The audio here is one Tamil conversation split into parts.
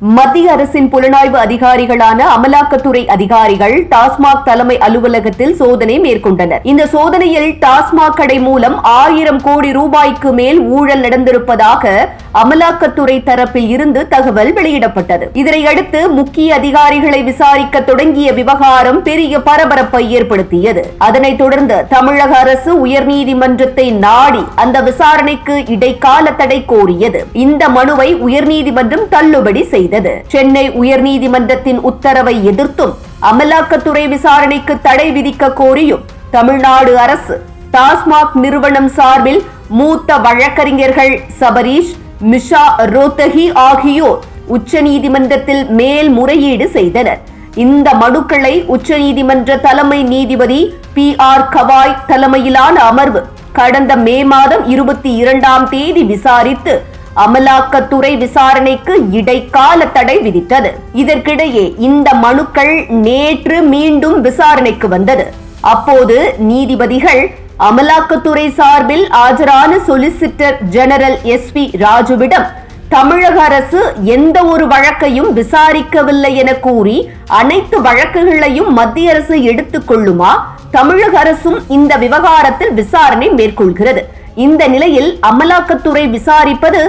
மத்திய அரசின் புலனாய்வு அதிகாரிகளான அமலாக்கத்துறை அதிகாரிகள் டாஸ்மாக் தலைமை அலுவலகத்தில் சோதனை மேற்கொண்டனர். இந்த சோதனையில் டாஸ்மாக் கடை மூலம் ஆயிரம் கோடி ரூபாய்க்கு மேல் ஊழல் நடந்திருப்பதாக அமலாக்கத்துறை தரப்பில் இருந்து தகவல் வெளியிடப்பட்டது. இதனையடுத்து முக்கிய அதிகாரிகளை விசாரிக்க தொடங்கிய விவகாரம் பெரிய பரபரப்பை ஏற்படுத்தியது. அதனைத் தொடர்ந்து தமிழக அரசு உயர்நீதிமன்றத்தை நாடி அந்த விசாரணைக்கு இடைக்கால தடை கோரியது. இந்த மனுவை உயர்நீதிமன்றம் தள்ளுபடி செய்தது. செய்தது. சென்னை உயர்நீதிமன்றத்தின் உத்தரவை எதிர்த்தும் அமலாக்கத்துறை விசாரணைக்கு தடை விதிக்க கோரியும் தமிழ்நாடு அரசு. டாஸ்மாக் நிறுவனம் சார்பில் மூத்த வழக்கறிஞர்கள் சபரீஷ் மிஷா ரோத்தகி ஆகியோர் உச்சநீதிமன்றத்தில் மேல்முறையீடு செய்தனர். இந்த மனுக்களை உச்சநீதிமன்ற தலைமை நீதிபதி பி ஆர் கவாய் தலைமையிலான அமர்வு கடந்த மே மாதம் இருபத்தி இரண்டாம் தேதி விசாரித்து அமலாக்கத்துறை விசாரணைக்கு இடைக்கால தடை விதித்தது. இதற்கிடையே இந்த மனுக்கள் நேற்று மீண்டும் விசாரணைக்கு வந்தது. அப்போது நீதிபதிகள் அமலாக்கத்துறை சார்பில் ஆஜரான சொலிசிட்டர் ஜெனரல் எஸ் பி ராஜுவிடம் தமிழக அரசு எந்த ஒரு வழக்கையும் விசாரிக்கவில்லை என கூறி அனைத்து வழக்குகளையும் மத்திய அரசு எடுத்துக் கொள்ளுமா? தமிழக அரசும் இந்த விவகாரத்தில் விசாரணை மேற்கொள்கிறது. இந்த நிலையில் அமலாக்கத்துறை விசாரிப்பது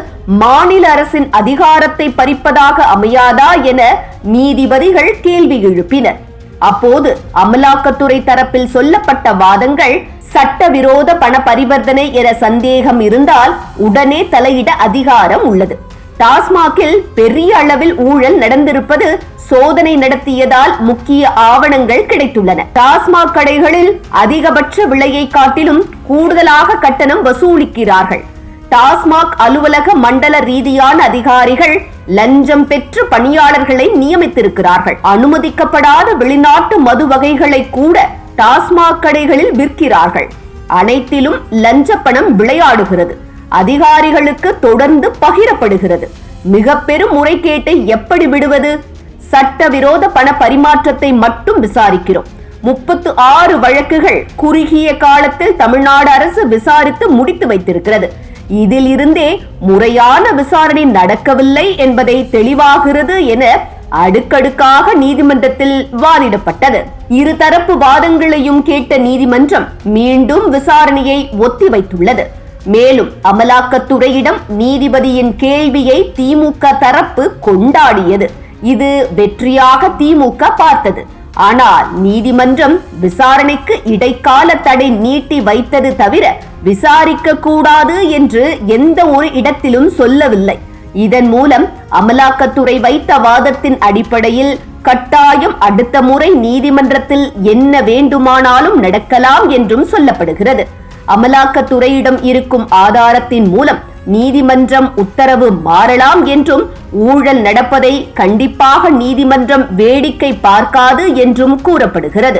மாநில அரசின் அதிகாரத்தை பறிப்பதாக அமையாதா என நீதிபதிகள் கேள்வி எழுப்பினர். அப்போது அமலாக்கத்துறை தரப்பில் சொல்லப்பட்ட வாதங்கள் சட்டவிரோத பண பரிவர்த்தனை என சந்தேகம் இருந்தால் உடனே தலையிட அதிகாரம் உள்ளது. டாஸ்மாகில் பெரிய அளவில் ஊழல் நடந்திருப்பது சோதனை நடத்தியதால் முக்கிய ஆவணங்கள் கிடைத்துள்ளன. டாஸ்மாக் கடைகளில் அதிகபட்ச விலையை காட்டிலும் கூடுதலாக கட்டணம் வசூலிக்கிறார்கள். டாஸ்மாக் அலுவலக மண்டல ரீதியான அதிகாரிகள் லஞ்சம் பெற்று பணியாளர்களை நியமித்திருக்கிறார்கள். அனுமதிக்கப்படாத வெளிநாட்டு மது வகைகளை கூட டாஸ்மாக் கடைகளில் விற்கிறார்கள். அனைத்திலும் லஞ்ச பணம் விளையாடுகிறது. அதிகாரிகளுக்கு தொடர்ந்து பகிரப்படுகிறது. மிக பெரும் முறைகேட்டை எப்படி விடுவது? சட்டவிரோத பண பரிமாற்றத்தை மட்டும் விசாரிக்கிறோம். முப்பத்து ஆறு வழக்குகள் குறுகிய காலத்தில் தமிழ்நாடு அரசு விசாரித்து முடித்து வைத்திருக்கிறது. இதில் இருந்தே முறையான விசாரணை நடக்கவில்லை என்பதை தெளிவாகிறது என அடுக்கடுக்காக நீதிமன்றத்தில் வாதிடப்பட்டது. இருதரப்பு வாதங்களையும் கேட்ட நீதிமன்றம் மீண்டும் விசாரணையை ஒத்திவைத்துள்ளது. மேலும் அமலாக்கத்துறையிடம் நீதிபதியின் கேள்வியை திமுக தரப்பு கொண்டாடியது. இது வெற்றியாக திமுக பார்த்தது. ஆனால் நீதிமன்றம் விசாரணைக்கு இடைக்கால தடை நீட்டி வைத்தது தவிர விசாரிக்க கூடாது என்று எந்த ஒரு இடத்திலும் சொல்லவில்லை. இதன் மூலம் அமலாக்கத்துறை வைத்த வாதத்தின் அடிப்படையில் கட்டாயம் அடுத்த முறை நீதிமன்றத்தில் என்ன வேண்டுமானாலும் நடக்கலாம் என்றும் சொல்லப்படுகிறது. அமலாக்கத்துறையிடம் இருக்கும் ஆதாரத்தின் மூலம் நீதிமன்றம் உத்தரவு மாறலாம் என்றும் ஊழல் நடப்பதை கண்டிப்பாக நீதிமன்றம் வேடிக்கை பார்க்காது என்றும் கூறப்படுகிறது.